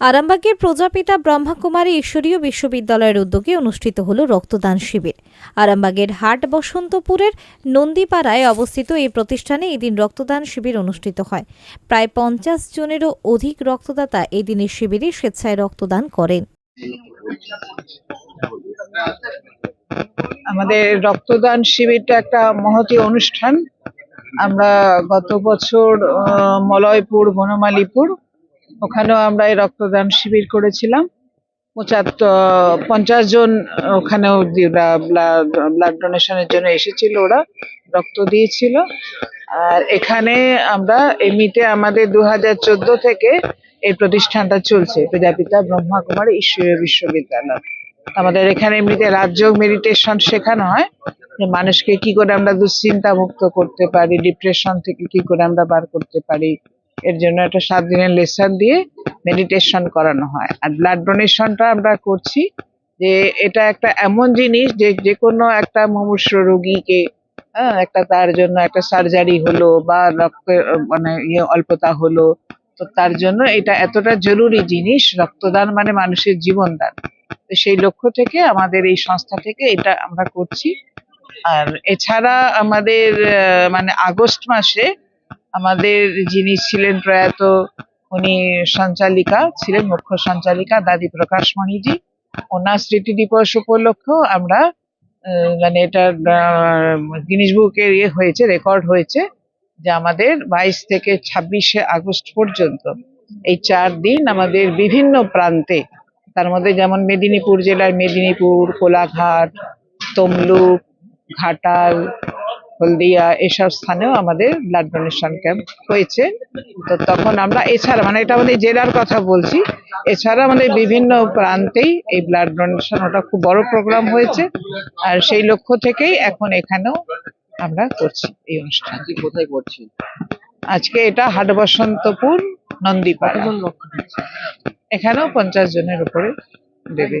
আরামবাগের প্রজাপিতা ব্রহ্মাকুমারী ঈশ্বরীয় বিশ্ববিদ্যালয়ের উদ্যোগে অনুষ্ঠিত হল রক্তদান শিবির। আরামবাগের হাট বসন্তপুরের নন্দীপাড়ায় অবস্থিত এই প্রতিষ্ঠানে এদিন রক্তদান শিবির অনুষ্ঠিত হয়। প্রায় পঞ্চাশ জনেরও অধিক রক্তদাতা এই দিনের শিবিরে স্বেচ্ছায় রক্তদান করেন। আমাদের রক্তদান শিবিরটা একটা মহতী অনুষ্ঠান। আমরা গত বছর মলয়পুর, বনমালীপুর ওখানেও আমরা এই রক্তদান শিবির করেছিলাম। পঁচাত্তর, পঞ্চাশ জন ওখানেও ব্লাড ডোনেশনের জন্য এসেছিল ওরা, রক্ত দিয়েছিল। আর এখানে আমরা এমনিতে আমাদের দু হাজার চোদ্দ থেকে এই প্রতিষ্ঠানটা চলছে, প্রজাপিতা ব্রহ্মা কুমারী ঈশ্বরীয় বিশ্ববিদ্যালয়। আমাদের এখানে এমনিতে রাজযোগ মেডিটেশন শেখানো হয়, যে মানুষকে কি করে আমরা দুশ্চিন্তা মুক্ত করতে পারি, ডিপ্রেশন থেকে কি করে আমরা বার করতে পারি। এর জন্য একটা সাত দিনের লেসন দিয়ে মেডিটেশন করানো হয়। আর ব্লাড ডোনেশনটা আমরা করছি যে এটা একটা এমন জিনিস যে যে কোনো একটা মুমূর্ষ রোগীকে হ্যাঁ একটা তার জন্য একটা সার্জারি হলো বা রক্তের আহ, মানে ইয়ে অল্পতা হলো তো তার জন্য এটা এতটা জরুরি জিনিস রক্তদান মানে মানুষের জীবনদান। তো সেই লক্ষ্য থেকে আমাদের এই সংস্থা থেকে এটা আমরা করছি। আর এছাড়া আমাদের মানে আগস্ট মাসে আমাদের যিনি ছিলেন প্রয়াত, উনি সঞ্চালিকা ছিলেন, মুখ্য সঞ্চালিকা দাদি প্রকাশমণিজি ওনার স্মৃতি দিবস উপলক্ষেও আমরা মানে এটা গিনিস বুকের ইয়ে হয়েছে রেকর্ড হয়েছে যে আমাদের বাইশ থেকে ছাব্বিশে আগস্ট পর্যন্ত এই চার দিন আমাদের বিভিন্ন প্রান্তে, তার মধ্যে যেমন মেদিনীপুর জেলার মেদিনীপুর, কোলাঘাট, তমলুক, ঘাটাল হলদিয়া এসব স্থানেও আমাদের ব্লাড ডোনেশন ক্যাম্প হয়েছে। তো তখন আমরা এছাড়া মানে এটা আমাদের জেলার কথা বলছি এছাড়া আমাদের বিভিন্ন প্রান্তেই এই ব্লাড ডোনেশন ওটা খুব বড় প্রোগ্রাম হয়েছে। আর সেই লক্ষ্য থেকেই এখন এখানেও আমরা করছি এই অনুষ্ঠান। কোথায় করছি আজকে এটা হাট বসন্তপুর নন্দীপাড়া এখানেও পঞ্চাশ জনের উপরে দেবে।